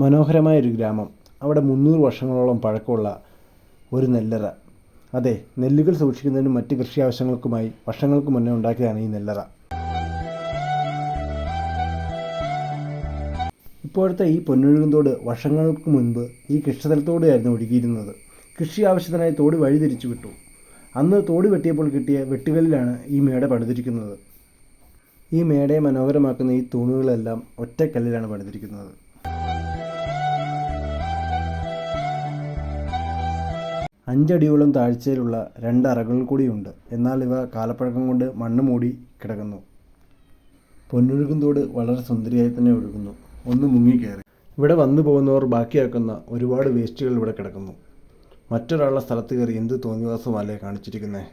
മനോഹരമായൊരു ഗ്രാമം. അവിടെ മുന്നൂറ് വർഷങ്ങളോളം പഴക്കമുള്ള ഒരു നെല്ലറ. അതെ നെല്ലുകൾ സൂക്ഷിക്കുന്നതിനും മറ്റ് കൃഷി ആവശ്യങ്ങൾക്കുമായി വർഷങ്ങൾക്ക് മുന്നേ ഉണ്ടാക്കിയതാണ് ഈ നെല്ലറ. ഇപ്പോഴത്തെ ഈ പൊന്നൊഴുകുന്തോട് വർഷങ്ങൾക്ക് മുൻപ് ഈ കൃഷിസ്ഥലത്തോടെയായിരുന്നു ഒഴുകിയിരുന്നത്. കൃഷി ആവശ്യത്തിനായി തോട് വഴിതിരിച്ചു വിട്ടു. അന്ന് തോട് വെട്ടിയപ്പോൾ കിട്ടിയ വെട്ടുകളിലാണ് ഈ മേട പണിതിരിക്കുന്നത്. ഈ മേടയെ മനോഹരമാക്കുന്ന ഈ തൂണുകളെല്ലാം ഒറ്റക്കല്ലിലാണ് പണിതിരിക്കുന്നത്. അഞ്ചടിയോളം താഴ്ചയിലുള്ള രണ്ട് അറകൾ കൂടിയുണ്ട്. എന്നാൽ ഇവ കാലപ്പഴക്കം കൊണ്ട് മണ്ണ് മൂടി കിടക്കുന്നു. പൊന്നൊഴുകും തോട് വളരെ സുന്ദരിയായി തന്നെ ഒഴുകുന്നു. ഒന്ന് മുങ്ങിക്കയറി ഇവിടെ വന്നു പോകുന്നവർ ബാക്കിയാക്കുന്ന ഒരുപാട് വേസ്റ്റുകൾ ഇവിടെ കിടക്കുന്നു. മറ്റൊരാളുടെ സ്ഥലത്ത് കയറി എന്ത് തോന്നിവാസമല്ലേ കാണിച്ചിരിക്കുന്നത്